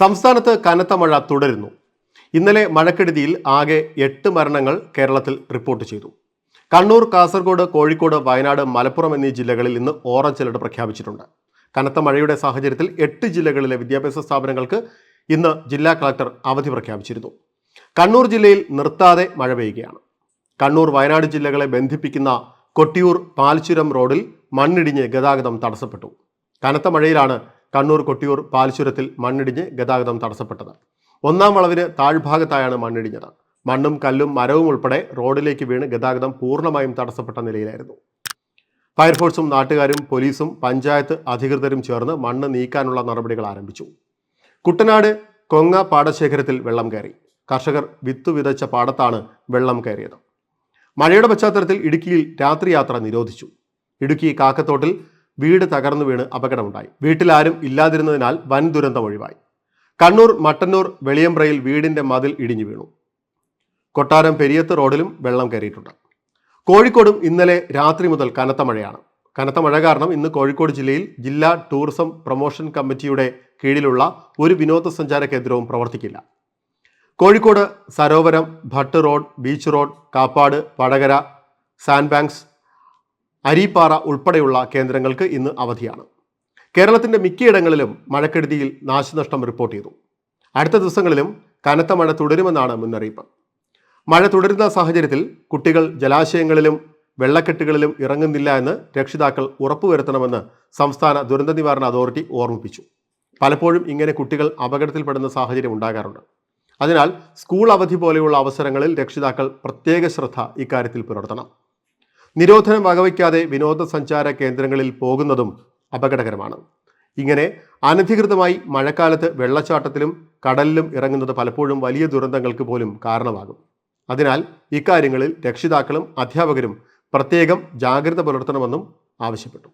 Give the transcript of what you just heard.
സംസ്ഥാനത്ത് കനത്ത മഴ തുടരുന്നു. ഇന്നലെ മഴക്കെടുതിയിൽ ആകെ എട്ട് മരണങ്ങൾ കേരളത്തിൽ റിപ്പോർട്ട് ചെയ്തു. കണ്ണൂർ കാസർഗോഡ് കോഴിക്കോട് വയനാട് മലപ്പുറം എന്നീ ജില്ലകളിൽ ഇന്ന് ഓറഞ്ച് അലർട്ട് പ്രഖ്യാപിച്ചിട്ടുണ്ട്. കനത്ത മഴയുടെ സാഹചര്യത്തിൽ എട്ട് ജില്ലകളിലെ വിദ്യാഭ്യാസ സ്ഥാപനങ്ങൾക്ക് ഇന്ന് ജില്ലാ കളക്ടർ അവധി പ്രഖ്യാപിച്ചിരുന്നു. കണ്ണൂർ ജില്ലയിൽ നിർത്താതെ മഴ പെയ്യുകയാണ്. കണ്ണൂർ വയനാട് ജില്ലകളെ ബന്ധിപ്പിക്കുന്ന കൊട്ടിയൂർ പാൽച്ചുരം റോഡിൽ മണ്ണിടിഞ്ഞ് ഗതാഗതം തടസ്സപ്പെട്ടു. കനത്ത മഴയിലാണ് കണ്ണൂർ കൊട്ടിയൂർ പാൽശുരത്തിൽ മണ്ണിടിഞ്ഞ് ഗതാഗതം തടസ്സപ്പെട്ടത്. ഒന്നാം വളവിന് താഴ്ഭാഗത്തായാണ് മണ്ണിടിഞ്ഞത്. മണ്ണും കല്ലും മരവും ഉൾപ്പെടെ റോഡിലേക്ക് വീണ് ഗതാഗതം പൂർണമായും തടസ്സപ്പെട്ട നിലയിലായിരുന്നു. ഫയർഫോഴ്സും നാട്ടുകാരും പോലീസും പഞ്ചായത്ത് അധികൃതരും ചേർന്ന് മണ്ണ് നീക്കാനുള്ള നടപടികൾ ആരംഭിച്ചു. കുട്ടനാട് കൊങ്ങ പാടശേഖരത്തിൽ വെള്ളം കയറി. കർഷകർ വിത്തു വിതച്ച പാടത്താണ് വെള്ളം കയറിയത്. മഴയുടെ പശ്ചാത്തലത്തിൽ ഇടുക്കിയിൽ രാത്രിയാത്ര നിരോധിച്ചു. ഇടുക്കി കാക്കത്തോട്ടിൽ വീട് തകർന്നു വീണ് അപകടമുണ്ടായി. വീട്ടിലാരും ഇല്ലാതിരുന്നതിനാൽ വൻ ദുരന്തം ഒഴിവായി. കണ്ണൂർ മട്ടന്നൂർ വെളിയമ്പ്രയിൽ വീടിന്റെ മതിൽ ഇടിഞ്ഞു വീണു. കൊട്ടാരം പെരിയത്ത് റോഡിലും വെള്ളം കയറിയിട്ടുണ്ട്. കോഴിക്കോടും ഇന്നലെ രാത്രി മുതൽ കനത്ത മഴയാണ്. കനത്ത മഴ കാരണം ഇന്ന് കോഴിക്കോട് ജില്ലയിൽ ജില്ലാ ടൂറിസം പ്രൊമോഷൻ കമ്മിറ്റിയുടെ കീഴിലുള്ള ഒരു വിനോദസഞ്ചാര കേന്ദ്രവും പ്രവർത്തിക്കില്ല. Kozhikode Sarovaram Bhatt road beach road Kappad Vadakara sand banks Areeppara ഉൾപ്പെടെയുള്ള കേന്ദ്രങ്ങൾക്ക് ഇന്ന് അവധിയാണ്. കേരളത്തിന്റെ മിക്കയിടങ്ങളിലും മഴക്കെടുതിയിൽ നാശനഷ്ടം റിപ്പോർട്ട് ചെയ്തു. അടുത്ത ദിവസങ്ങളിലും കനത്ത മഴ തുടരുമെന്നാണ് മുന്നറിയിപ്പ്. മഴ തുടരുന്ന സാഹചര്യത്തിൽ കുട്ടികൾ ജലാശയങ്ങളിലും വെള്ളക്കെട്ടുകളിലും ഇറങ്ങുന്നില്ല എന്ന് രക്ഷിതാക്കൾ ഉറപ്പുവരുത്തണമെന്ന് സംസ്ഥാന ദുരന്ത നിവാരണ അതോറിറ്റി ഓർമ്മിപ്പിച്ചു. പലപ്പോഴും ഇങ്ങനെ കുട്ടികൾ അപകടത്തിൽപ്പെടുന്ന സാഹചര്യം ഉണ്ടാകാറുണ്ട്. അതിനാൽ സ്കൂൾ അവധി പോലെയുള്ള അവസരങ്ങളിൽ രക്ഷിതാക്കൾ പ്രത്യേക ശ്രദ്ധ ഇക്കാര്യത്തിൽ പുലർത്തണം. നിരോധനം വകവയ്ക്കാതെ വിനോദസഞ്ചാര കേന്ദ്രങ്ങളിൽ പോകുന്നതും അപകടകരമാണ്. ഇങ്ങനെ അനധികൃതമായി മഴക്കാലത്ത് വെള്ളച്ചാട്ടത്തിലും കടലിലും ഇറങ്ങുന്നത് പലപ്പോഴും വലിയ ദുരന്തങ്ങൾക്ക് പോലും കാരണമാകും. അതിനാൽ ഇക്കാര്യങ്ങളിൽ രക്ഷിതാക്കളും അധ്യാപകരും പ്രത്യേകം ജാഗ്രത പുലർത്തണമെന്നും ആവശ്യപ്പെട്ടു.